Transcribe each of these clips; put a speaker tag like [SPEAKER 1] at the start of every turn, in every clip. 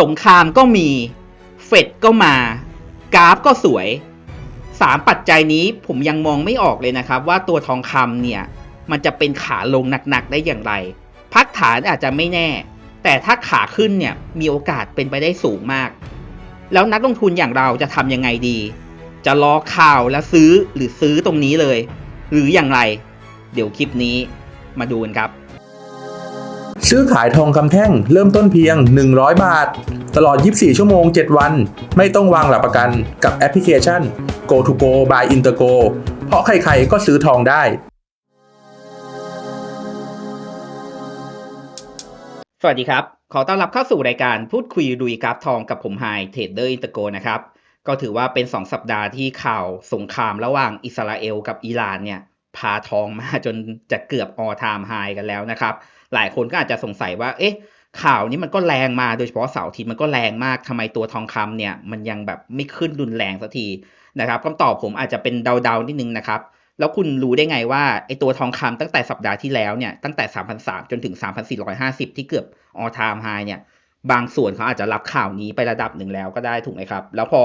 [SPEAKER 1] สงครามก็มี เฟดก็มา กราฟก็สวยสามปัจจัยนี้ผมยังมองไม่ออกเลยนะครับ ว่าตัวทองคำเนี่ย มันจะเป็นขาลงหนักๆได้อย่างไร พักฐานอาจจะไม่แน่ แต่ถ้าขาขึ้นเนี่ยมีโอกาสเป็นไปได้สูงมาก แล้วนักลงทุนอย่างเราจะทำยังไงดี จะรอข่าวแล้วซื้อหรือซื้อตรงนี้เลย หรืออย่างไร เดี๋ยวคลิปนี้มาดูกันครับ
[SPEAKER 2] ซื้อขายทองคำแท่งเริ่มต้นเพียง 100 บาท ตลอด 24 ชั่วโมง 7 วัน ไม่ต้องวางหลักประกันกับแอปพลิเคชัน Go to Go by Intergo เพราะใครๆก็ซื้อทองได้
[SPEAKER 1] สวัสดีครับ ขอต้อนรับเข้าสู่รายการพูดคุยดุยกราฟทองกับผมไฮเทรดเดอร์อินเตอร์โกนะครับ ก็ถือว่าเป็น 2 สัปดาห์ที่ข่าวสงครามระหว่างอิสราเอลกับอิหร่านเนี่ย พาทองมาจนจะเกือบ all time high กันแล้วนะครับ หลายคนก็อาจจะสงสัยว่า เอ๊ะ ข่าวนี้มันก็แรงมาโดยเฉพาะเสาร์อาทิตย์มันก็แรงมากทำไมตัวทองคำเนี่ยมันยังแบบไม่ขึ้นรุนแรงสักทีนะครับคำตอบผมอาจจะเป็นเดาๆนิดนึงนะครับ แล้วคุณรู้ได้ไงว่าไอตัวทองคำตั้งแต่สัปดาห์ที่แล้วเนี่ยตั้งแต่ 3,300จนถึง 3,450 ที่เกือบ all time high เนี่ยบางส่วนเขาอาจจะรับข่าวนี้ไประดับหนึ่งแล้วก็ได้ถูกไหมครับ แล้วพอ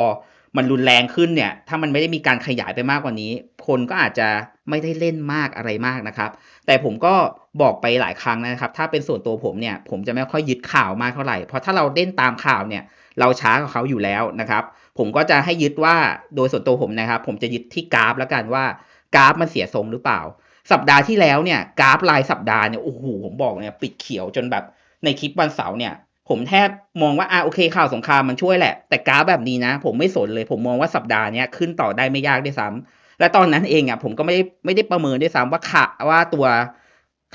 [SPEAKER 1] มันรุนแรงขึ้นเนี่ย ถ้ามันไม่ได้มีการขยายไปมากกว่านี้ คนก็อาจจะ ไม่ได้เล่นมากอะไรมากนะครับ แต่ผมก็บอกไปหลายครั้งนะครับ ถ้าเป็นส่วนตัวผมเนี่ย ผมจะไม่ค่อยยึดข่าวมากเท่าไหร่ เพราะถ้าเราเล่นตามข่าวเนี่ย เราช้ากว่าเขาอยู่แล้วนะครับ ผมก็จะให้ยึดว่าโดยส่วนตัวผมนะครับ ผมจะยึดที่กราฟแล้วกันว่ากราฟมันเสียทรงหรือเปล่า สัปดาห์ที่แล้วเนี่ยกราฟรายสัปดาห์เนี่ยโอ้โหผมบอกเนี่ยปิดเขียวจนแบบในคลิปวันเสาร์เนี่ยผมแทบมองว่าอะโอเคข่าวสงครามมันช่วยแหละ แต่กราฟแบบนี้นะ ผมไม่สนเลย ผมมองว่าสัปดาห์นี้ขึ้นต่อได้ไม่ยากด้วยซ้ำ และตอนนั้นเองอะผมก็ไม่ได้ไม่ได้ประเมินด้วยซ้ำว่าข่าว่าตัว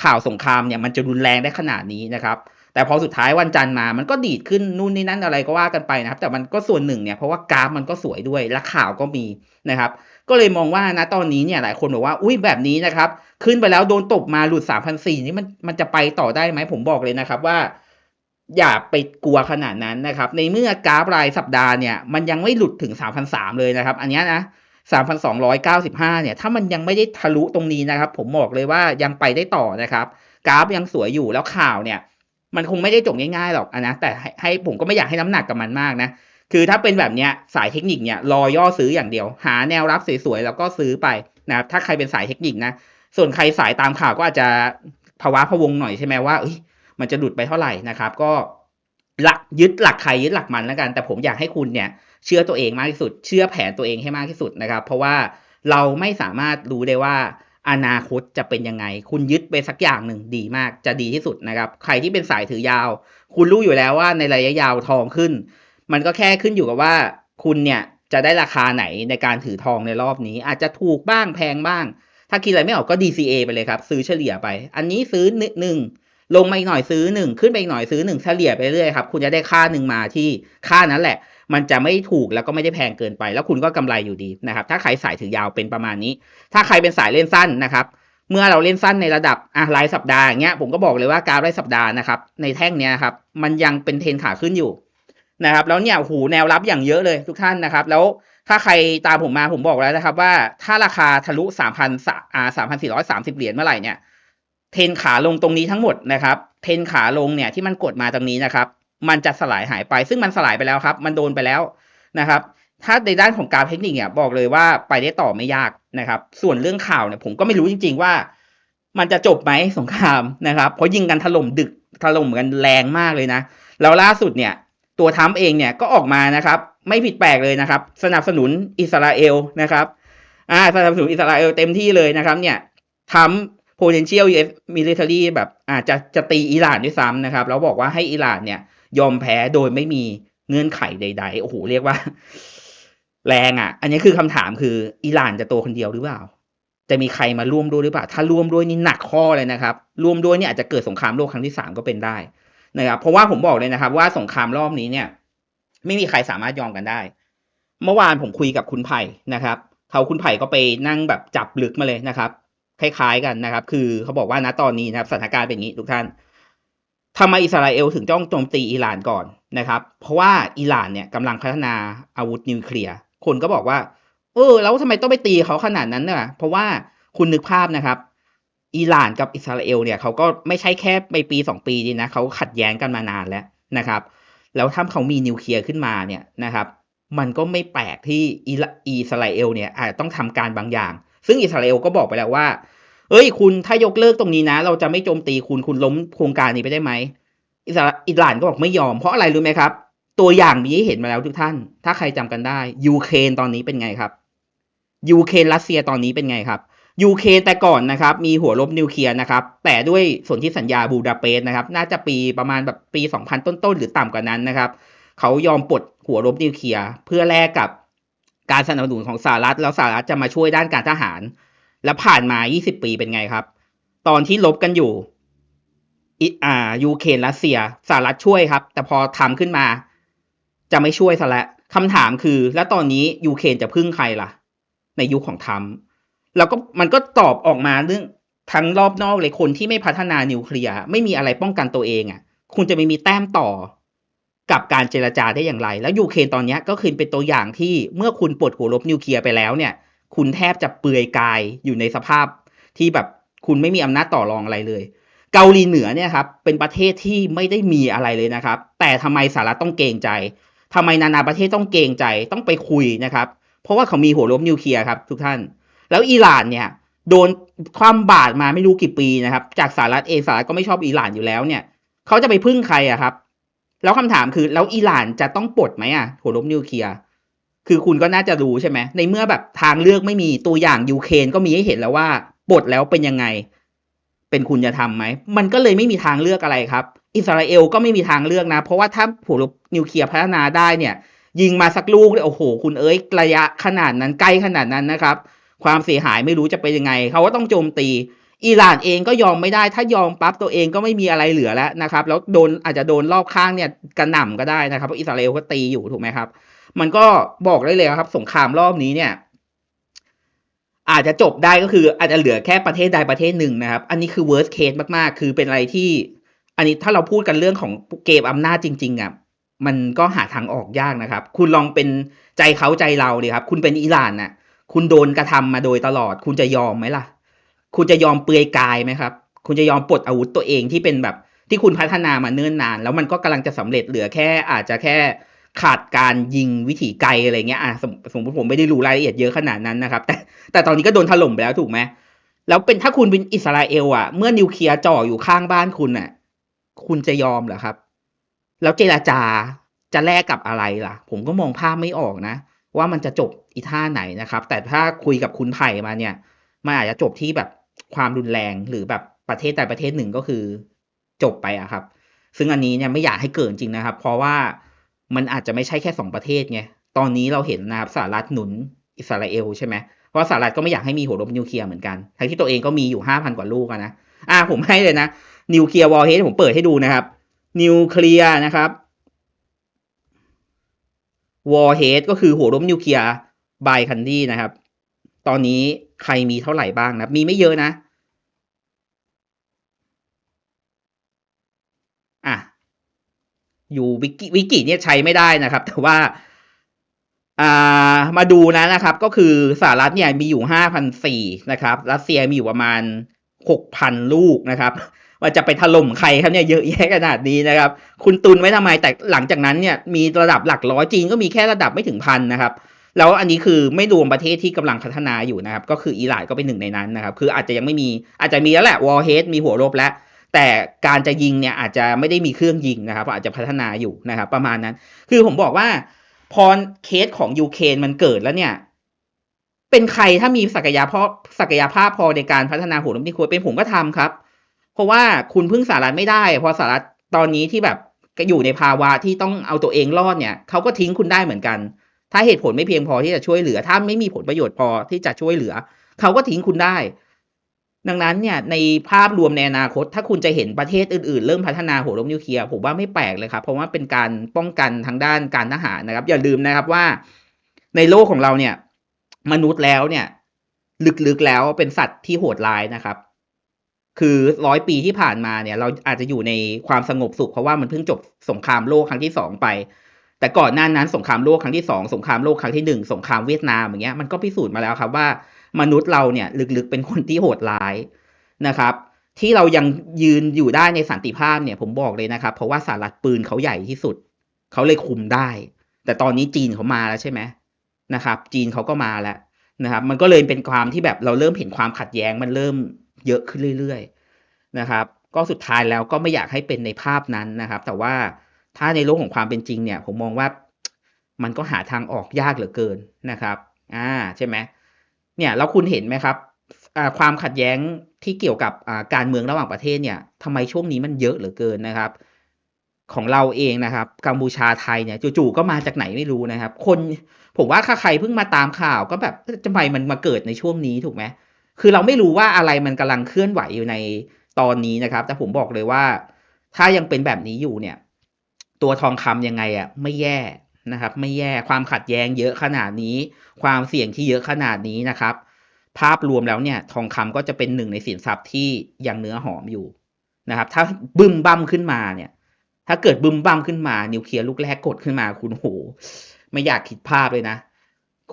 [SPEAKER 1] ข่าวสงครามเนี่ยมันจะรุนแรงได้ขนาดนี้นะครับ แต่พอสุดท้ายวันจันทร์มามันก็ดีดขึ้นนู่นนี่นั่นอะไรก็ว่ากันไปนะครับ แต่มันก็ส่วนหนึ่งเนี่ยเพราะว่ากราฟมันก็สวยด้วยและข่าวก็มีนะครับ ก็เลยมองว่านะตอนนี้เนี่ยหลายคนบอกว่าอุ้ยแบบนี้นะครับ ขึ้นไปแล้วโดนตบมาหลุด3 0 0นี่มันมันจะไปต่อได้ไหมผมบอกเลยนะครับว่าอย่าไปกลัวขนาดนั้นนะครับ ในเมื่อกราฟรายสัปดาห์เนี่ย มันยังไม่หลุดถึง 3,003 เลยนะครับ อันนี้นะ 3,295 เนี่ย ถ้ามันยังไม่ได้ทะลุตรงนี้นะครับ ผมบอกเลยว่ายังไปได้ต่อนะครับ กราฟยังสวยอยู่แล้วข่าวเนี่ย มันคงไม่ได้จบง่ายๆหรอกนะ แต่ให้ผมก็ไม่อยากให้น้ำหนักกับมันมากนะ คือถ้าเป็นแบบเนี้ยสายเทคนิคเนี่ยรอย่อซื้ออย่างเดียว หาแนวรับสวยๆแล้วก็ซื้อไปนะครับ ถ้าใครเป็นสายเทคนิคนะ ส่วนใครสายตามข่าวก็อาจจะภาวะพะวงหน่อยใช่ไหมว่ามันจะหลุดไปเท่าไหร่นะครับ ก็หลักยึดหลักใครยึดหลักมันแล้วกัน แต่ผมอยากให้คุณเนี่ย เชื่อตัวเองมากที่สุด เชื่อแผนตัวเองให้มากที่สุดนะครับ เพราะว่าเราไม่สามารถรู้ได้ว่าอนาคตจะเป็นยังไง คุณยึดไปสักอย่างหนึ่งดีมากจะดีที่สุดนะครับ ใครที่เป็นสายถือยาว คุณรู้อยู่แล้วว่าในระยะยาวทองขึ้น มันก็แค่ขึ้นอยู่กับว่า คุณเนี่ยจะได้ราคาไหนในการถือทองในรอบนี้ อาจจะถูกบ้างแพงบ้าง ถ้าคิดอะไรไม่ออกก็ DCA ไปเลยครับ ซื้อเฉลี่ยไป อันนี้ซื้อหนึ่งลงมาอีกหน่อยซื้อหนึ่งขึ้นไปอีกหน่อยซื้อหนึ่งเฉลี่ยไปเรื่อยครับ คุณจะได้ค่าหนึ่งมาที่ค่านั้นแหละ มันจะไม่ถูกแล้วก็ไม่ได้แพงเกินไป แล้วคุณก็กำไรอยู่ดีนะครับถ้าใครสายถือยาวเป็นประมาณนี้ ถ้าใครเป็นสายเล่นสั้นนะครับเมื่อเราเล่นสั้นในระดับอะรายสัปดาห์อย่างเงี้ยผมก็บอกเลยว่ากราฟรายสัปดาห์นะครับในแท่งเนี้ยครับมันยังเป็นเทรนขาขึ้นอยู่นะครับแล้วเนี่ยหูแนวรับอย่างเยอะเลยทุกท่านนะครับ แล้วถ้าใครตามผมมาผมบอกแล้วนะครับว่าถ้าราคาทะลุสามพันอ่าสามพันสี่ร้อยสามสิบเหรียญเมื่อไหร่เนี่ยเทนขาลงตรงนี้ทั้งหมดนะครับ เทนขาลงเนี่ยที่มันกดมาตรงนี้นะครับ มันจะสลายหายไป ซึ่งมันสลายไปแล้วครับ มันโดนไปแล้วนะครับ ถ้าในด้านของการเทคนิคเนี่ยบอกเลยว่าไปได้ต่อไม่ยากนะครับ ส่วนเรื่องข่าวเนี่ยผมก็ไม่รู้จริง ๆ ว่า มันจะจบไหมสงครามนะครับ เพราะยิงกันถล่มดึกถล่มกันแรงมากเลยนะ แล้วล่าสุดเนี่ย ตัวทรัมเองเนี่ยก็ออกมานะครับ ไม่ผิดแปลกเลยนะครับ สนับสนุนอิสราเอลนะครับอ่าสนับสนุนอิสราเอลเต็มที่เลยนะครับ เนี่ยทำ potential US military แบบอาจจะจะตีอิหร่านด้วยซ้ำนะครับ แล้วบอกว่าให้อิหร่านเนี่ย ยอมแพ้โดยไม่มีเงื่อนไขใด ๆ โอ้โหเรียกว่า แรงอะ อันนี้คือคำถามคืออิหร่านจะโตคนเดียวหรือเปล่า จะมีใครมาร่วมด้วยหรือเปล่า ถ้าร่วมด้วยนี่หนักข้อเลยนะครับ ร่วมด้วยเนี่ยอาจจะเกิดสงครามโลกครั้งที่สามก็เป็นได้นะครับ เพราะว่าผมบอกเลยนะครับ ว่าสงครามรอบนี้เนี่ย ไม่มีใครสามารถยอมกันได้ เมื่อวานผมคุยกับคุณไผ่นะครับเขาคุณไผ่ก็ไปนั่งแบบจับลึกมาเลยนะครับคล้ายๆกันนะครับ คือเขาบอกว่าณตอนนี้นะครับสถานการณ์เป็นอย่างนี้ทุกท่าน ทำไมอิสราเอลถึงจ้องโจมตีอิหร่านก่อนนะครับ เพราะว่าอิหร่านเนี่ยกำลังพัฒนาอาวุธนิวเคลียร์คนก็บอกว่า เออ แล้วทำไมต้องไปตีเขาขนาดนั้นเนี่ยเพราะว่าคุณนึกภาพนะครับ อิหร่านกับอิสราเอลเนี่ยเขาก็ไม่ใช่แค่ไปปีสองปีดีนะเขาขัดแย้งกันมานานแล้วนะครับ แล้วถ้าเขามีนิวเคลียร์ขึ้นมาเนี่ยนะครับ มันก็ไม่แปลกที่อิสราเอลเนี่ยอาจจะต้องทำการบางอย่าง ซึ่งอิสราเอลก็บอกไปแล้วว่า เอ้ยคุณถ้ายกเลิกตรงนี้นะ เราจะไม่โจมตีคุณคุณล้มโครงการนี้ไปได้ไหมอิสราอิหร่านก็บอกไม่ยอมเพราะอะไรรู้ไหมครับ ตัวอย่างมีให้เห็นมาแล้วทุกท่าน ถ้าใครจำกันได้ยูเครนตอนนี้เป็นไงครับยูเครนรัสเซียตอนนี้เป็นไงครับยูเครนแต่ก่อนนะครับมีหัวรบนิวเคลียร์นะครับแต่ด้วยสนธิสัญญาบูดาเปสต์นะครับน่าจะปีประมาณแบบปี 2000 ต้นๆหรือต่ำกว่านั้นนะครับเขายอมปลดหัวรบนิวเคลียร์เพื่อแลกกับการสนับสนุนของสหรัฐแล้วสหรัฐจะมาช่วยด้านการทหาร แล้วผ่านมา 20 ปีเป็นไงครับ ตอนที่ลบกันอยู่อิอ่ายูเครนรัสเซียสหรัฐช่วยครับ แต่พอทำขึ้นมา จะไม่ช่วยซะแล้วคำถามคือ แล้วตอนนี้ยูเครนจะพึ่งใครล่ะ ในยุคของทรัมป์แล้วก็มันก็ตอบออกมาเรื่องทั้งรอบนอกเลยคนที่ไม่พัฒนานิวเคลียร์ไม่มีอะไรป้องกันตัวเองอะ คุณจะไม่มีแต้มต่อกับการเจรจาได้อย่างไร แล้วยูเครนตอนนี้ก็คือเป็นตัวอย่างที่เมื่อคุณปลดหัวรบนิวเคลียร์ไปแล้วเนี่ย คุณแทบจะเปลือยกายอยู่ในสภาพที่แบบคุณไม่มีอำนาจต่อรองอะไรเลย เกาหลีเหนือเนี่ยครับเป็นประเทศที่ไม่ได้มีอะไรเลยนะครับ แต่ทำไมสหรัฐต้องเกรงใจทำไมนานาประเทศต้องเกรงใจต้องไปคุยนะครับ เพราะว่าเขามีหัวรบนิวเคลียร์ครับทุกท่าน แล้วอิหร่านเนี่ยโดนความบาดมาไม่รู้กี่ปีนะครับ จากสหรัฐเองสหรัฐก็ไม่ชอบอิหร่านอยู่แล้วเนี่ยเขาจะไปพึ่งใครอะครับ แล้วคำถามคือแล้วอิหร่านจะต้องปลดไหมอะหัวรบนิวเคลียร์ คือคุณก็น่าจะรู้ใช่ไหมในเมื่อแบบทางเลือกไม่มีตัวอย่างยูเครนก็มีให้เห็นแล้วว่าปลดแล้วเป็นยังไง เป็นคุณจะทำไหม มันก็เลยไม่มีทางเลือกอะไรครับ อิสราเอลก็ไม่มีทางเลือกนะ เพราะว่าถ้าหัวรบนิวเคลียร์พัฒนาได้เนี่ย ยิงมาสักลูกเลยโอ้โห คุณเอ้ยระยะขนาดนั้นใกล้ขนาดนั้นนะครับ ความเสียหายไม่รู้จะเป็นยังไง เขาก็ต้องโจมตีอิหร่านเองก็ยอมไม่ได้ ถ้ายอมปั๊บตัวเองก็ไม่มีอะไรเหลือแล้วนะครับ แล้วโดนอาจจะโดนรอบข้างเนี่ยกระหน่ำก็ได้นะครับเพราะอิสราเอลก็ตีอยู่ถูกไหมครับ มันก็บอกได้เลยครับ สงครามรอบนี้เนี่ย อาจจะจบได้ก็คืออาจจะเหลือแค่ประเทศใดประเทศหนึ่งนะครับ อันนี้คือ worst case มากๆ คือเป็นอะไรที่ อันนี้ถ้าเราพูดกันเรื่องของเกมอำนาจจริงๆอะมันก็หาทางออกยากนะครับ คุณลองเป็นใจเขาใจเราเลยครับ คุณเป็นอิหร่านน่ะ คุณโดนกระทำมาโดยตลอด คุณจะยอมไหมล่ะ คุณจะยอมเปลือยกายไหมครับ คุณจะยอมปลดอาวุธตัวเองที่เป็นแบบที่คุณพัฒนามาเนิ่นนาน แล้วมันก็กำลังจะสำเร็จเหลือแค่ อาจจะแค่ ขาดการยิงวิถีไกลอะไรเงี้ยอะสมสมมติผมไม่ได้รู้รายละเอียดเยอะขนาดนั้นนะครับ แต่แต่ตอนนี้ก็โดนถล่มไปแล้วถูกไหมแล้วเป็นถ้าคุณเป็นอิสราเอลอะ เมื่อนิวเคลียร์จ่ออยู่ข้างบ้านคุณอะ คุณจะยอมเหรอครับ แล้วเจราจาจะแลกกับอะไรล่ะ ผมก็มองภาพไม่ออกนะ ว่ามันจะจบอีท่าไหนนะครับ แต่ถ้าคุยกับคุณไผ่มาเนี่ยมันอาจจะจบที่แบบความรุนแรงหรือแบบประเทศใดประเทศหนึ่งก็คือจบไปอะครับ ซึ่งอันนี้เนี่ยไม่อยากให้เกิดจริงนะครับ เพราะว่า มันอาจจะไม่ใช่แค่สองประเทศไง ตอนนี้เราเห็นนะครับสหรัฐหนุนอิสราเอลใช่ไหมเพราะสหรัฐก็ไม่อยากให้มีหัวรบนิวเคลียร์เหมือนกัน ทั้งที่ตัวเองก็มีอยู่ห้าพันกว่าลูกนะ อ่าผมให้เลยนะ นิวเคลียร์วอลเฮดผมเปิดให้ดูนะครับ นิวเคลียร์นะครับวอ r เฮดก็คือหัวรบนิวเคลียร์บายคันดี้นะครับ ตอนนี้ใครมีเท่าไหร่บ้างนะ มีไม่เยอะนะ อยู่วิกิวิกิเนี่ยใช้ไม่ได้นะครับ แต่ว่าอ่ามาดูนะนะครับ ก็คือสหรัฐเนี่ยมีอยู่ห้าพันสี่นะครับ รัสเซียมีอยู่ประมาณหกพันลูกนะครับ ว่าจะไปถล่มใครครับเนี่ยเยอะแยะขนาดนี้นะครับ คุณตุนไว้ทำไมแต่หลังจากนั้นเนี่ยมีระดับหลักร้อยจีนก็มีแค่ระดับไม่ถึงพันนะครับ แล้วอันนี้คือไม่รวมประเทศที่กำลังพัฒนาอยู่นะครับ ก็คืออิหร่านก็เป็นหนึ่งในนั้นนะครับ คืออาจจะยังไม่มีอาจจะมีแล้วแหละวอลเฮดมีหัวรบแล้ว แต่การจะยิงเนี่ยอาจจะไม่ได้มีเครื่องยิงนะครับอาจจะพัฒนาอยู่นะครับประมาณนั้น คือผมบอกว่าพอเคสของยูเครนมันเกิดแล้วเนี่ย เป็นใครถ้ามีศักยภาพศักยภาพพอในการพัฒนาหัวรบนิวเคลียร์เป็นผมก็ทำครับ เพราะว่าคุณพึ่งสหรัฐไม่ได้พราะสหรัฐตอนนี้ที่แบบอยู่ในภาวะที่ต้องเอาตัวเองรอดเนี่ยเขาก็ทิ้งคุณได้เหมือนกัน ถ้าเหตุผลไม่เพียงพอที่จะช่วยเหลือ ถ้าไม่มีผลประโยชน์พอที่จะช่วยเหลือเขาก็ทิ้งคุณได้ ดังนั้นเนี่ยในภาพรวมในอนาคต ถ้าคุณจะเห็นประเทศอื่นๆ เริ่มพัฒนาหัวรบนิวเคลียร์ผมว่าไม่แปลกเลยครับ เพราะว่าเป็นการป้องกันทางด้านการทหารนะครับ อย่าลืมนะครับว่า ในโลกของเราเนี่ย มนุษย์แล้วเนี่ย ลึกๆแล้วเป็นสัตว์ที่โหดร้ายนะครับ คือร้อยปีที่ผ่านมาเนี่ย เราอาจจะอยู่ในความสงบสุขเพราะว่ามันเพิ่งจบสงครามโลกครั้งที่สองไป แต่ก่อนหน้านั้นสงครามโลกครั้งที่สองสงครามโลกครั้งที่หนึ่งสงครามเวียดนามอย่างเงี้ยมันก็พิสูจน์มาแล้วครับว่า มนุษย์เราเนี่ยลึกๆเป็นคนที่โหดร้ายนะครับ ที่เรายังยืนอยู่ได้ในสันติภาพเนี่ยผมบอกเลยนะครับ เพราะว่าสหรัฐปืนเขาใหญ่ที่สุด เขาเลยคุมได้ แต่ตอนนี้จีนเขามาแล้วใช่ไหมนะครับ จีนเขาก็มาแล้วนะครับ มันก็เลยเป็นความที่แบบเราเริ่มเห็นความขัดแย้งมันเริ่มเยอะขึ้นเรื่อยๆนะครับ ก็สุดท้ายแล้วก็ไม่อยากให้เป็นในภาพนั้นนะครับ แต่ว่าถ้าในโลกของความเป็นจริงเนี่ย ผมมองว่ามันก็หาทางออกยากเหลือเกินนะครับ อ่า ใช่ไหม เนี่ยแล้วคุณเห็นไหมครับความขัดแย้งที่เกี่ยวกับการเมืองระหว่างประเทศเนี่ยทำไมช่วงนี้มันเยอะเหลือเกินนะครับ ของเราเองนะครับ กัมพูชาไทยเนี่ยจู่ๆก็มาจากไหนไม่รู้นะครับ คนผมว่าถ้าใครเพิ่งมาตามข่าวก็แบบทำไมมันมาเกิดในช่วงนี้ถูกไหมคือเราไม่รู้ว่าอะไรมันกำลังเคลื่อนไหวอยู่ในตอนนี้นะครับ แต่ผมบอกเลยว่า ถ้ายังเป็นแบบนี้อยู่เนี่ย ตัวทองคำยังไงอะไม่แย่ นะครับ ไม่แย่ความขัดแย้งเยอะขนาดนี้ ความเสี่ยงที่เยอะขนาดนี้นะครับ ภาพรวมแล้วเนี่ย ทองคำก็จะเป็นหนึ่งในสินทรัพย์ที่ยังเนื้อหอมอยู่นะครับ ถ้าบึ้มบั้มขึ้นมาเนี่ย ถ้าเกิดบึ้มบั้มขึ้นมานิวเคลียร์ลูกแรกกดขึ้นมาคุณโห ไม่อยากคิดภาพเลยนะ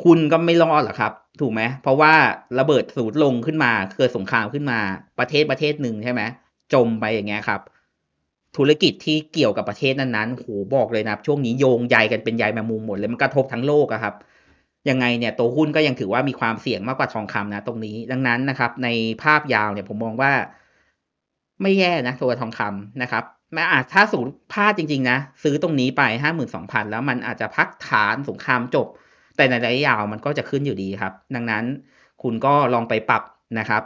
[SPEAKER 1] คุณก็ไม่รอดหรอกครับ ถูกไหมเพราะว่าระเบิดสูตรลงขึ้นมาเกิดสงครามขึ้นมาประเทศประเทศหนึ่งใช่ไหมจมไปอย่างเงี้ยครับ ธุรกิจที่เกี่ยวกับประเทศนั้นๆโหบอกเลยนะช่วงนี้โยงใยกันเป็นใยแมงมุมหมดเลยมันกระทบทั้งโลกอะครับยังไงเนี่ยตัวหุ้นก็ยังถือว่ามีความเสี่ยงมากกว่าทองคำนะตรงนี้ ดังนั้นนะครับ ในภาพยาวเนี่ยผมมองว่า ไม่แย่นะตัวทองคำนะครับแม้อาจถ้าสูงพลาดจริง ๆ นะ ซื้อตรงนี้ไปห้าหมื่นสองพันแล้วมันอาจจะพักฐานสงครามจบ แต่ในระยะยาวมันก็จะขึ้นอยู่ดีครับ ดังนั้นคุณก็ลองไปปรับ นะครับ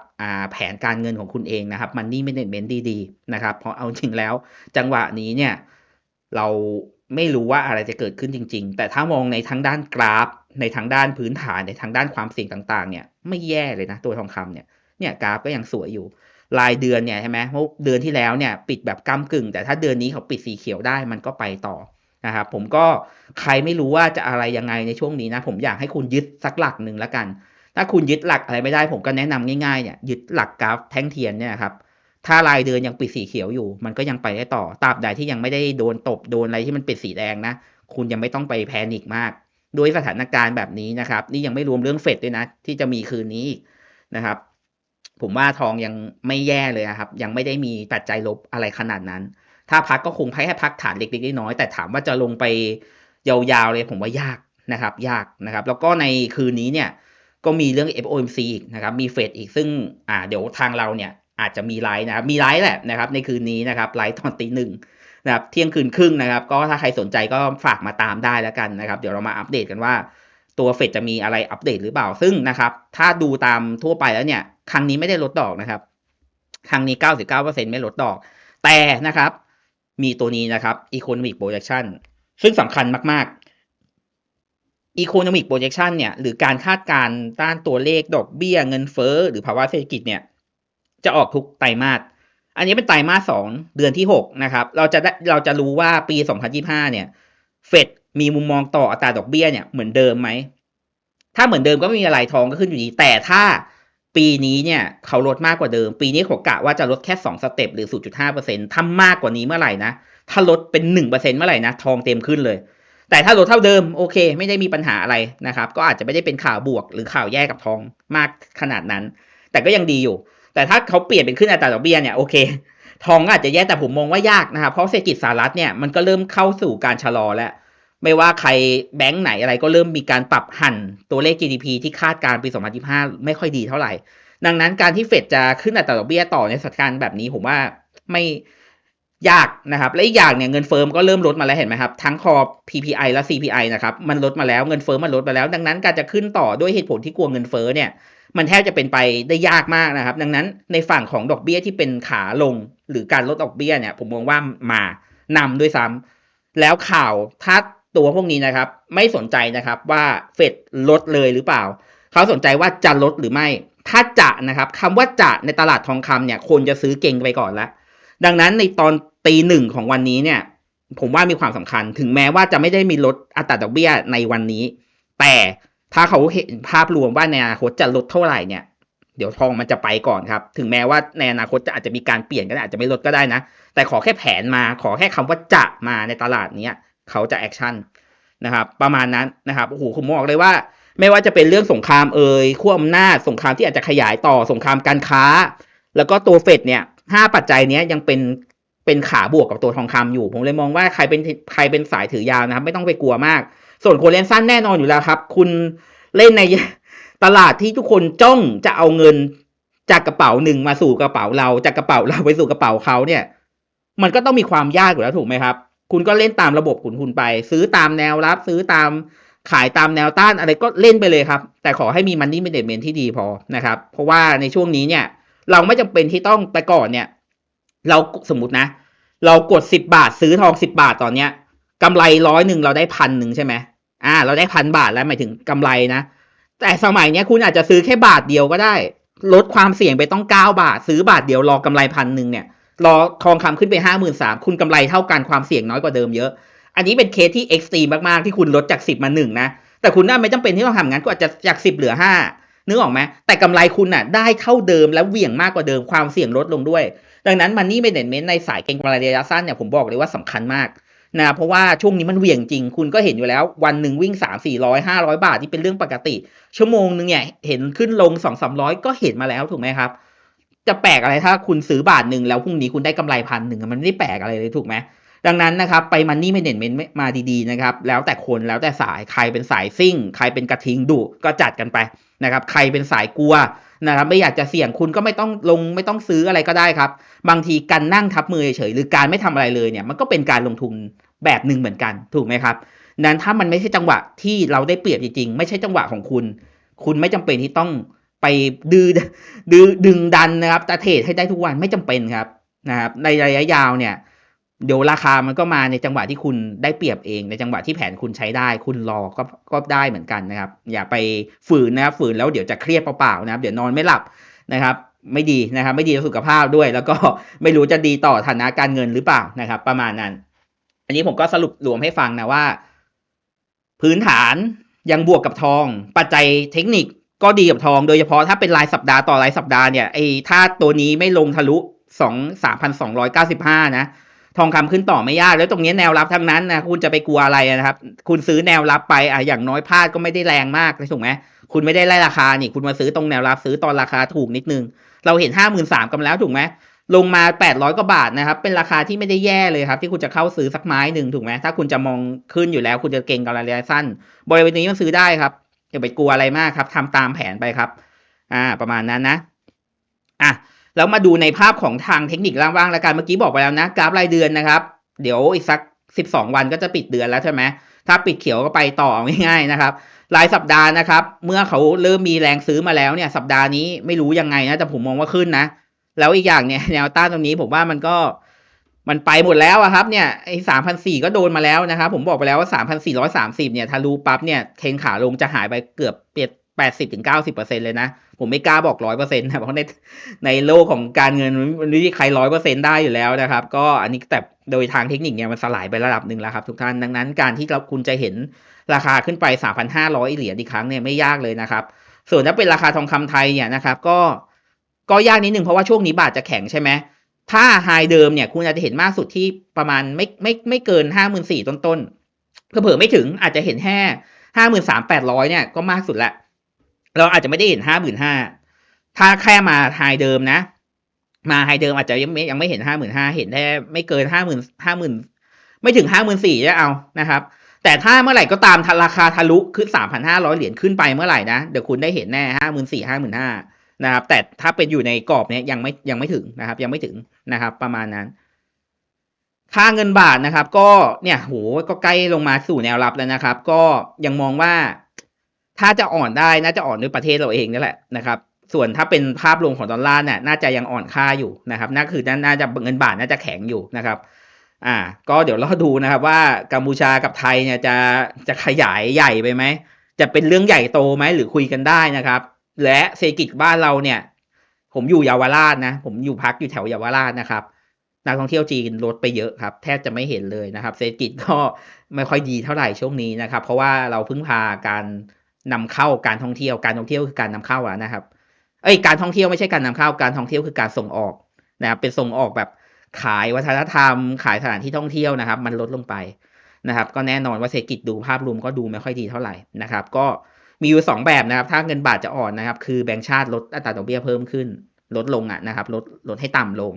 [SPEAKER 1] แผนการเงินของคุณเองนะครับมันนี่ไม่เน้นเมนดีๆนะครับเพราะเอาจริงแล้ว จังหวะนี้เนี่ยเราไม่รู้ว่าอะไรจะเกิดขึ้นจริง ๆ แต่ถ้ามองในทั้งด้านกราฟ ในทางด้านพื้นฐานในทางด้านความเสี่ยงต่างๆ เนี่ยไม่แย่เลยนะตัวทองคำเนี่ยเนี่ยกราฟก็ยังสวยอยู่ รายเดือนเนี่ยใช่ไหมเพราะเดือนที่แล้วเนี่ยปิดแบบก้ากึ่ง แต่ถ้าเดือนนี้เขาปิดสีเขียวได้มันก็ไปต่อนะครับผมก็ใครไม่รู้ว่าจะอะไรยังไงในช่วงนี้นะผมอยากให้คุณยึดสักหลักหนึ่งแล้วกัน ถ้าคุณยึดหลักอะไรไม่ได้ผมก็แนะนำง่ายๆเนี่ยยึดหลักกราฟแท่งเทียนเนี่ยครับถ้ารายเดือนยังปิดสีเขียวอยู่ มันก็ยังไปได้ต่อตราบใดที่ยังไม่ได้โดนตบโดนอะไรที่มันปิดสีแดงนะ คุณยังไม่ต้องไปแพนิคมาก โดยสถานการณ์แบบนี้นะครับ นี่ยังไม่รวมเรื่องเฟดด้วยนะ ที่จะมีคืนนี้อีกนะครับ ผมว่าทองยังไม่แย่เลยครับ ยังไม่ได้มีปัจจัยลบอะไรขนาดนั้น ถ้าพักก็คงให้พักฐานเล็กๆน้อยๆแต่ถามว่าจะลงไปยาวๆเลยผมว่ายากนะครับ ยากนะครับ แล้วก็ในคืนนี้เนี่ย ก็มีเรื่อง FOMC อีกนะครับ มีเฟดอีกซึ่งอ่าเดี๋ยวทางเราเนี่ยอาจจะมีไลฟ์นะครับ มีไลฟ์แหละนะครับในคืนนี้นะครับไลฟ์ตอนตีหนึ่งนะครับเที่ยงคืนครึ่งนะครับ ก็ถ้าใครสนใจก็ฝากมาตามได้แล้วกันนะครับ เดี๋ยวเรามาอัปเดตกันว่าตัวเฟดจะมีอะไรอัปเดตหรือเปล่า ซึ่งนะครับ ถ้าดูตามทั่วไปแล้วเนี่ย ครั้งนี้ไม่ได้ลดดอกนะครับ ครั้งนี้ 99%ไม่ลดดอก แต่นะครับ มีตัวนี้นะครับ Economic Projection ซึ่งสำคัญมาก Economic Projection เนี่ยหรือการคาดการณ์ด้านตัวเลขดอกเบี้ยเงินเฟ้อหรือภาวะเศรษฐกิจเนี่ยจะออกทุกไตรมาส อันนี้เป็นไตรมาสสองเดือนที่หกนะครับเราจะได้เราจะรู้ว่าปี 2025เนี่ยเฟดมีมุมมองต่ออัตราดอกเบี้ยเนี่ยเหมือนเดิมไหม ถ้าเหมือนเดิมก็ไม่มีอะไรทองก็ขึ้นอยู่ดี แต่ถ้าปีนี้เนี่ยเขาลดมากกว่าเดิม ปีนี้เขากะว่าจะลดแค่ 2 สเต็ปหรือ 0.5%ถ้ามากกว่านี้เมื่อไหร่นะ ถ้าลดเป็น 1%เมื่อไหร่นะ ทองเต็มขึ้นเลย แต่ถ้าลดเท่าเดิมโอเค ไม่ได้มีปัญหาอะไรนะครับ ก็อาจจะไม่ได้เป็นข่าวบวก หรือข่าวแย่กับทองมากขนาดนั้น แต่ก็ยังดีอยู่ แต่ถ้าเขาเปลี่ยนเป็นขึ้นอัตราดอกเบี้ยเนี่ยโอเค ทองก็อาจจะแย่แต่ผมมองว่ายากนะครับเพราะเศรษฐกิจสหรัฐเนี่ยมันก็เริ่มเข้าสู่การชะลอแล้วไม่ว่าใครแบงก์ไหนอะไรก็เริ่มมีการปรับหั่นตัวเลข GDP ที่คาดการณ์ปี 2025 ไม่ค่อยดีเท่าไหร่ ดังนั้นการที่เฟดจะขึ้นอัตราดอกเบี้ยต่อในสถานการณ์แบบนี้ผมว่าไม่ ยากนะครับ และอีกอย่างเนี่ยเงินเฟ้อมก็เริ่มลดมาแล้วเห็นไหมครับ ทั้งคอ PPI และ CPI นะครับ มันลดมาแล้วเงินเฟ้อมันลดมาแล้ว ดังนั้นการจะขึ้นต่อด้วยเหตุผลที่กลัวเงินเฟ้อเนี่ย มันแทบจะเป็นไปได้ยากมากนะครับ ดังนั้นในฝั่งของดอกเบี้ยที่เป็นขาลง หรือการลดดอกเบี้ยเนี่ย ผมมองว่ามานำด้วยซ้ำแล้วข่าวถ้าตัวพวกนี้นะครับ ไม่สนใจนะครับว่าเฟดลดเลยหรือเปล่า เขาสนใจว่าจะลดหรือไม่ ถ้าจะนะครับคำว่าจะในตลาดทองคำเนี่ยคนจะซื้อเก่งไปก่อนแล้ว ดังนั้นในตอนตีหนึ่งของวันนี้เนี่ย ผมว่ามีความสำคัญ ถึงแม้ว่าจะไม่ได้มีลดอัตราดอกเบี้ยในวันนี้ แต่ถ้าเขาเห็นภาพรวมว่าในอนาคตจะลดเท่าไหร่เนี่ย เดี๋ยวทองมันจะไปก่อนครับ ถึงแม้ว่าในอนาคตจะอาจจะมีการเปลี่ยนก็ได้อาจจะไม่ลดก็ได้นะ แต่ขอแค่แผนมา ขอแค่คำว่าจะมาในตลาดเนี้ยเขาจะแอคชั่นนะครับ ประมาณนั้นนะครับโอ้โหผมบอกเลยว่า ไม่ว่าจะเป็นเรื่องสงครามเอ่ยขั้วอำนาจสงครามที่อาจจะขยายต่อสงครามการค้า แล้วก็ตัวเฟดเนี่ย ห้าปัจจัยเนี้ยยังเป็นเป็นขาบวกกับตัวทองคำอยู่ ผมเลยมองว่าใครเป็นใครเป็นสายถือยาวนะครับ ไม่ต้องไปกลัวมาก ส่วนคนเล่นสั้นแน่นอนอยู่แล้วครับ คุณเล่นในตลาดที่ทุกคนจ้องจะเอาเงินจากกระเป๋าหนึ่งมาสู่กระเป๋าเราจากกระเป๋าเราไปสู่กระเป๋าเขาเนี่ย มันก็ต้องมีความยากอยู่แล้วถูกไหมครับ คุณก็เล่นตามระบบขุนคุณไป ซื้อตามแนวรับ ซื้อตามขายตามแนวต้านอะไรก็เล่นไปเลยครับ แต่ขอให้มีมันนี่เมเนจเมนที่ดีพอนะครับ เพราะว่าในช่วงนี้เนี่ย เราไม่จำเป็นที่ต้องแต่ก่อนเนี่ย เราสมมตินะ เรากดสิบบาทซื้อทองสิบบาทตอนเนี้ยกำไรร้อยหนึ่งเราได้พันหนึ่งใช่ไหมอ่า เราได้พันบาทแล้วหมายถึงกำไรนะ แต่สมัยเนี้ยคุณอาจจะซื้อแค่บาทเดียวก็ได้ ลดความเสี่ยงไปต้องเก้าบาท ซื้อบาทเดียวรอกำไรพันหนึ่งเนี่ยรอทองคำขึ้นไปห้าหมื่นสามคุณกำไรเท่ากันความเสี่ยงน้อยกว่าเดิมเยอะ อันนี้เป็นเคสที่เอ็กซ์ตรีมมากๆที่คุณลดจากสิบมาหนึ่งนะแต่คุณน่าไม่จำเป็นที่ต้องทำงั้นก็อาจจะจากสิบเหลือห้า นึกออกไหมแต่กำไรคุณน่ะ ได้เท่าเดิมและเหวี่ยงมากกว่าเดิมความเสี่ยงลดลงด้วย ดังนั้นมันนี่ไม่เด่นเม้นในสายเก็งกำไรระยะสั้นเนี่ยผมบอกเลยว่าสำคัญมากนะเพราะว่าช่วงนี้มันเหวี่ยงจริง คุณก็เห็นอยู่แล้ว วันหนึ่งวิ่งสามสี่ร้อยห้าร้อยบาทที่เป็นเรื่องปกติ ชั่วโมงหนึ่งเนี่ยเห็นขึ้นลงสองสามร้อยก็เห็นมาแล้วถูกไหมครับ จะแปลกอะไรถ้าคุณซื้อบาทหนึ่งแล้วพรุ่งนี้คุณได้กำไรพันหนึ่งมันไม่ได้แปลกอะไรเลยถูกไหม ดังนั้นนะครับไปมันนี่ไม่เด่นเมนมาดีๆนะครับแล้วแต่คนแล้วแต่สายใครเป็นสายซิ่ง ใครเป็นกระทิงดุก็จัดกันไปนะครับใครเป็นสายกลัวนะครับไม่อยากจะเสี่ยงคุณก็ไม่ต้องลงไม่ต้องซื้ออะไรก็ได้ครับ บางทีการนั่งทับมือเฉยหรือการไม่ทำอะไรเลยเนี่ยมันก็เป็นการลงทุนแบบหนึ่งเหมือนกันถูกไหมครับนั้นถ้ามันไม่ใช่จังหวะที่เราได้เปรียบจริงๆ ไม่ใช่จังหวะของคุณ คุณไม่จำเป็นที่ต้องไปดื้อดื้อดึงดันนะครับต่เทรดให้ได้ทุกวันไม่จำเป็นครับนะครับในระยะยาวเนี่ย เดี๋ยวราคามันก็มาในจังหวะที่คุณได้เปรียบเอง ในจังหวะที่แผนคุณใช้ได้ คุณรอก็ก็ได้เหมือนกันนะครับ อย่าไปฝืนนะครับฝืนแล้วเดี๋ยวจะเครียดเปล่าๆนะครับ เดี๋ยวนอนไม่หลับนะครับ ไม่ดีนะครับ ไม่ดีต่อสุขภาพด้วย แล้วก็ไม่รู้จะดีต่อฐานะการเงินหรือเปล่านะครับ ประมาณนั้น อันนี้ผมก็สรุปรวมให้ฟังนะว่า พื้นฐานยังบวกกับทอง ปัจจัยเทคนิคก็ดีกับทอง โดยเฉพาะถ้าเป็นรายสัปดาห์ต่อรายสัปดาห์เนี่ยไอ้ถ้าตัวนี้ไม่ลงทะลุสองสามพันสองร้อยเก้าสิบห้านะ ทองคำขึ้นต่อไม่ยาก แล้วตรงนี้แนวรับทั้งนั้นนะคุณจะไปกลัวอะไรนะครับ คุณซื้อแนวรับไปอะอย่างน้อยพลาดก็ไม่ได้แรงมากถูกไหมคุณไม่ได้ไล่ราคานี่ คุณมาซื้อตรงแนวรับซื้อตอนราคาถูกนิดนึง เราเห็นห้าหมื่นสามกันแล้วถูกไหมลงมาแปดร้อยกว่าบาทนะครับ เป็นราคาที่ไม่ได้แย่เลยครับ ที่คุณจะเข้าซื้อสักไม้หนึ่งถูกไหมถ้าคุณจะมองขึ้นอยู่แล้ว คุณจะเก่งกับระยะสั้นบริเวณนี้มันซื้อได้ครับอย่าไปกลัวอะไรมากครับทำตามแผนไปครับ อ่า ประมาณนั้นนะ อะ แล้วมาดูในภาพของทางเทคนิคล่างๆแล้วกันเมื่อกี้บอกไปแล้วนะกราฟรายเดือนนะครับ เดี๋ยวอีกสักสิบสองวันก็จะปิดเดือนแล้วใช่ไหมถ้าปิดเขียวก็ไปต่อง่ายๆนะครับรายสัปดาห์นะครับ เมื่อเขาเริ่มมีแรงซื้อมาแล้วเนี่ย สัปดาห์นี้ไม่รู้ยังไงนะแต่ผมมองว่าขึ้นนะ แล้วอีกอย่างเนี่ยแนวต้านตรงนี้ผมว่ามันก็มันไปหมดแล้วอะครับเนี่ยไอ้สามพันสี่ก็โดนมาแล้วนะครับผมบอกไปแล้วว่าสามพันสี่ร้อยสามสิบเนี่ยทะลุปั๊บเนี่ยเทนขาลงจะหายไปเกือบเปียด แปดสิบถึงเก้าสิบเปอร์เซ็นเลยนะ ผมไม่กล้าบอกร้อยเปอร์เซ็นต์นะเพราะในในโลกของการเงินมันไม่มีใครร้อยเปอร์เซ็นต์ได้อยู่แล้วนะครับ ก็อันนี้แต่โดยทางเทคนิคเนี่ยมันสลายไประดับหนึ่งแล้วครับทุกท่านดังนั้นการที่เราคุณจะเห็นราคาขึ้นไปสามพันห้าร้อยเหรียญอีกครั้งเนี่ยไม่ยากเลยนะครับ ส่วนถ้าเป็นราคาทองคำไทยเนี่ยนะครับ ก็ก็ยากนิดนึงเพราะว่าช่วงนี้บาทจะแข็งใช่ไหมถ้าไฮเดิมเนี่ยคุณอาจจะเห็นมากสุดที่ประมาณไม่ไม่ไม่เกินห้าหมื่นสี่ต้นๆเผื่อไม่ถึงอาจจะเห็นแค่ห้าหมื่นสามแปดร้อยเนี่ยก็มากสุดละ เราอาจจะไม่ได้เห็นห้าหมื่นห้าถ้าแค่มาไฮเดิมนะ มาไฮเดิมอาจจะยังไม่ยังไม่เห็นห้าหมื่นห้าเห็นแค่ไม่เกินห้าหมื่นห้าหมื่นไม่ถึงห้าหมื่นสี่จะเอานะครับ แต่ถ้าเมื่อไหร่ก็ตามราคาทะลุขึ้นสามพันห้าร้อยเหรียญขึ้นไปเมื่อไหร่นะเดี๋ยวคุณได้เห็นแน่ห้าหมื่นสี่ห้าหมื่นห้านะครับ แต่ถ้าเป็นอยู่ในกรอบเนี้ยยังไม่ยังไม่ถึงนะครับ ยังไม่ถึงนะครับ ประมาณนั้น ค่าเงินบาทนะครับ ก็เนี่ยโหก็ใกล้ลงมาสู่แนวรับแล้วนะครับ ก็ยังมองว่า ถ้าจะอ่อนได้น่าจะอ่อนด้วยประเทศเราเองนี่แหละนะครับ ส่วนถ้าเป็นภาพรวมของดอลลาร์เนี่ยน่าจะยังอ่อนค่าอยู่นะครับนั่นคือน่าจะเงินบาทน่าจะแข็งอยู่นะครับอ่าก็เดี๋ยวรอดูนะครับว่ากัมพูชากับไทยเนี่ยจะจะขยายใหญ่ไปไหม จะเป็นเรื่องใหญ่โตไหมหรือคุยกันได้นะครับ และเศรษฐกิจบ้านเราเนี่ย ผมอยู่เยาวราชนะ ผมอยู่พักอยู่แถวเยาวราชนะครับ นักท่องเที่ยวจีนลดไปเยอะครับ แทบจะไม่เห็นเลยนะครับ เศรษฐกิจก็ไม่ค่อยดีเท่าไหร่ช่วงนี้นะครับ เพราะว่าเราพึ่งพาการ นำเข้าการท่องเที่ยว การท่องเที่ยวคือการนำเข้าอะนะครับ เอ้ย การท่องเที่ยวไม่ใช่การนำเข้า การท่องเที่ยวคือการส่งออกนะครับ เป็นส่งออกแบบขายวัฒนธรรม ขายสถานที่ท่องเที่ยวนะครับ มันลดลงไปนะครับ ก็แน่นอนว่าเศรษฐกิจดูภาพรวมก็ดูไม่ค่อยดีเท่าไหร่นะครับ ก็มีอยู่สองแบบนะครับ ถ้าเงินบาทจะอ่อนนะครับ คือแบงก์ชาติลดอัตราดอกเบี้ยเพิ่มขึ้น ลดลงอะนะครับ ลดลดให้ต่ำลง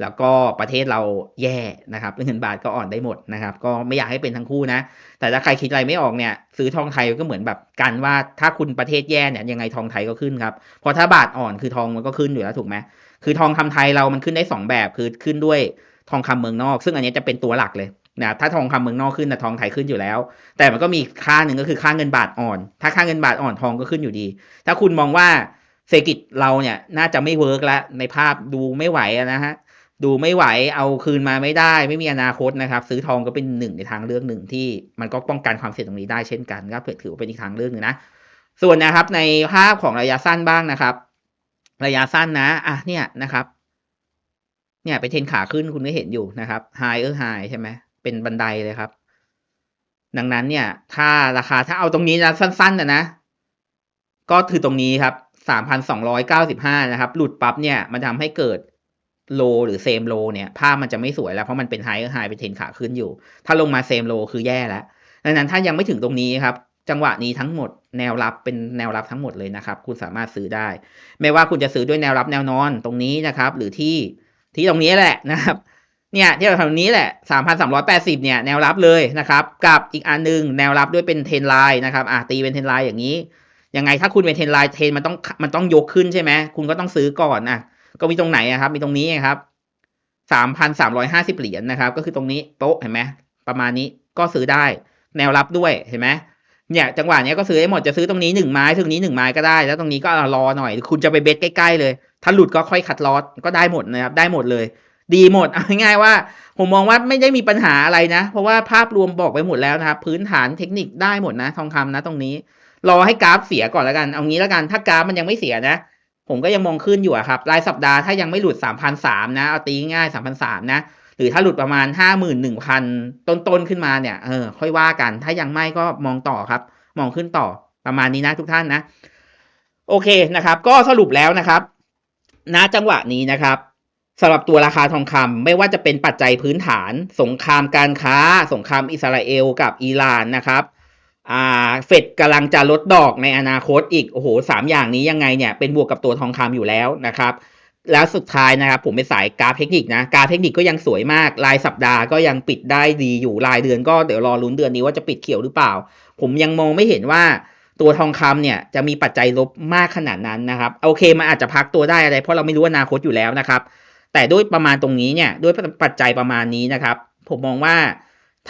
[SPEAKER 1] แล้วก็ประเทศเราแย่นะครับเงินบาทก็อ่อนได้หมดนะครับ ก็ไม่อยากให้เป็นทั้งคู่นะ แต่ถ้าใครคิดอะไรไม่ออกเนี่ยซื้อทองไทยก็เหมือนแบบกันว่าถ้าคุณประเทศแย่เนี่ยยังไงทองไทยก็ขึ้นครับเพราะถ้าบาทอ่อนคือทองมันก็ขึ้นอยู่แล้วถูกไหมคือทองคำไทยเรามันขึ้นได้สองแบบคือขึ้นด้วยทองคำเมืองนอก ซึ่งอันนี้จะเป็นตัวหลักเลยนะถ้าทองคำเมืองนอกขึ้นนะทองไทยขึ้นอยู่แล้ว แต่มันก็มีค่าหนึ่งก็คือค่าเงินบาทอ่อน ถ้าค่าเงินบาทอ่อนทองก็ขึ้นอยู่ดี ถ้าคุณมองว่าเศรษฐกิจเราเนี่ยน่าจะไม่เวิร์กแล้วในภาพดูไม่ไหวนะฮะ ดูไม่ไหวเอาคืนมาไม่ได้ ไม่มีอนาคตนะครับ ซื้อทองก็เป็นหนึ่งในทางเลือกหนึ่งที่มันก็ป้องกันความเสี่ยงตรงนี้ได้เช่นกันก็ถือว่าเป็นอีกทางเลือกหนึ่งนะส่วนนะครับในภาพของระยะสั้นบ้างนะครับ ระยะสั้นนะอะเนี่ยนะครับ เนี่ยเป็นเทรนขาขึ้นคุณก็เห็นอยู่นะครับไฮเออร์ไฮใช่ไหมเป็นบันไดเลยครับ ดังนั้นเนี่ย ถ้าราคาถ้าเอาตรงนี้นะสั้นๆนะนะก็คือตรงนี้ครับสามพันสองร้อยเก้าสิบห้านะครับ หลุดปั๊บเนี่ย มันทำให้เกิด โลหรือเซมโลเนี่ยภาพมันจะไม่สวยแล้ว เพราะมันเป็นไฮเออร์ไฮเป็นเทนขาขึ้นอยู่ ถ้าลงมาเซมโลคือแย่แล้วดังนั้นถ้ายังไม่ถึงตรงนี้ครับ จังหวะนี้ทั้งหมดแนวรับเป็นแนวรับทั้งหมดเลยนะครับ คุณสามารถซื้อได้ ไม่ว่าคุณจะซื้อด้วยแนวรับแนวนอนตรงนี้นะครับ หรือที่ที่ตรงนี้แหละนะครับ เนี่ยที่เราทำนี้แหละสามพันสามร้อยแปดสิบเนี่ยแนวรับเลยนะครับ กับอีกอันหนึงแนวรับด้วยเป็นเทนไลน์นะครับอะตีเป็นเทนไลน์อย่างนี้ยังไงถ้าคุณเป็นเทนไลน์เทนมันต้องมันต้องยกขึ้นใช่ไหมคุณก็ต้องซื้อก่อนอะ ก็มีตรงไหนอะครับ มีตรงนี้ไงครับสามพันสามร้อยห้าสิบเหรียญนะครับ ก็คือตรงนี้โต๊ะเห็นไหมประมาณนี้ก็ซื้อได้ แนวรับด้วยเห็นไหมเนี่ยจังหวะเนี้ยก็ซื้อได้หมดจะซื้อตรงนี้หนึ่งไม้ถึงนี้หนึ่งไม้ก็ได้ แล้วตรงนี้ก็รอหน่อย คุณจะไปเบสใกล้ๆเลย ถ้าหลุดก็ค่อยคัดลอสก็ได้หมดนะครับ ได้หมดเลย ดีหมดเอาง่ายๆว่า ผมมองว่าไม่ได้มีปัญหาอะไรนะ เพราะว่าภาพรวมบอกไปหมดแล้วนะครับ พื้นฐานเทคนิคได้หมดนะ ทองคำนะ ตรงนี้ รอให้กราฟเสียก่อนแล้วกัน เอางี้แล้วกัน ถ้ากราฟมันยังไม่เสียนะ ผมก็ยังมองขึ้นอยู่อะครับรายสัปดาห์ถ้ายังไม่หลุด 3,003นะ เอาตีง่าย 3,003นะหรือถ้าหลุดประมาณ 51,000 ต้นๆขึ้นมาเนี่ยเออค่อยว่ากัน ถ้ายังไม่ก็มองต่อครับ มองขึ้นต่อประมาณนี้นะทุกท่านนะ โอเคนะครับ ก็สรุปแล้วนะครับณจังหวะนี้นะครับสำหรับตัวราคาทองคำไม่ว่าจะเป็นปัจจัยพื้นฐาน สงครามการค้า สงครามอิสราเอลกับอิหร่านนะครับ อ่าเฟดกำลังจะลดดอกในอนาคตอีก โอ้โหสามอย่างนี้ยังไงเนี่ย เป็นบวกกับตัวทองคำอยู่แล้วนะครับ แล้วสุดท้ายนะครับ ผมเป็นสายกราฟเทคนิคนะ กราฟเทคนิคก็ยังสวยมาก รายสัปดาห์ก็ยังปิดได้ดีอยู่ รายเดือนก็เดี๋ยวรอลุ้นเดือนนี้ว่าจะปิดเขียวหรือเปล่า ผมยังมองไม่เห็นว่าตัวทองคำเนี่ยจะมีปัจจัยลบมากขนาดนั้นนะครับ โอเคมันอาจจะพักตัวได้อะไร เพราะเราไม่รู้อนาคตอยู่แล้วนะครับ แต่ด้วยประมาณตรงนี้เนี่ย ด้วยปัจจัยประมาณนี้นะครับ ผมมองว่า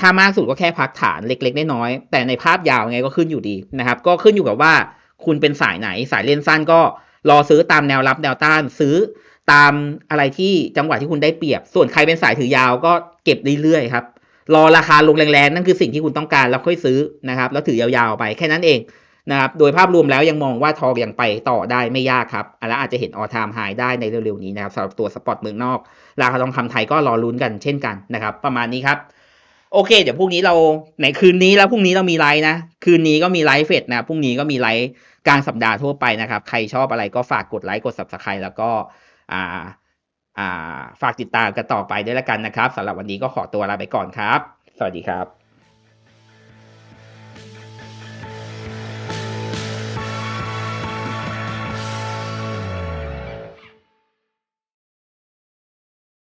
[SPEAKER 1] ถ้ามากสุดก็แค่พักฐานเล็กๆน้อยๆแต่ในภาพยาวไงก็ขึ้นอยู่ดีนะครับ ก็ขึ้นอยู่กับว่าคุณเป็นสายไหนสายเล่นสั้นก็รอซื้อตามแนวรับแนวต้านซื้อตามอะไรที่จังหวะที่คุณได้เปรียบ ส่วนใครเป็นสายถือยาวก็เก็บเรื่อยๆครับรอราคาลงแรงๆนั่นคือสิ่งที่คุณต้องการแล้วค่อยซื้อนะครับ แล้วถือยาวๆไปแค่นั้นเองนะครับโดยภาพรวมแล้วยังมองว่าทองยังไปต่อได้ไม่ยากครับแล้วอาจจะเห็นออทามไฮได้ในเร็วๆนี้นะครับสำหรับตัวสปอตเมืองนอก ราคาทองคำไทยก็รอลุ้นกันเช่นกันนะครับ ประมาณนี้ครับ โอเค เดี๋ยวพรุ่งนี้เราในคืนนี้แล้วพรุ่งนี้เรามีไลฟ์นะ คืนนี้ก็มีไลฟ์เฟดนะพรุ่งนี้ก็มีไลฟ์กลางสัปดาห์ทั่วไปนะครับ ใครชอบอะไรก็ฝากกดไลค์กด subscribe แล้วก็อ่าอ่าฝากติดตามกันต่อไปด้วยละกันนะครับสำหรับวันนี้ก็ขอตัวลาไปก่อนครับ สวัสดีครับ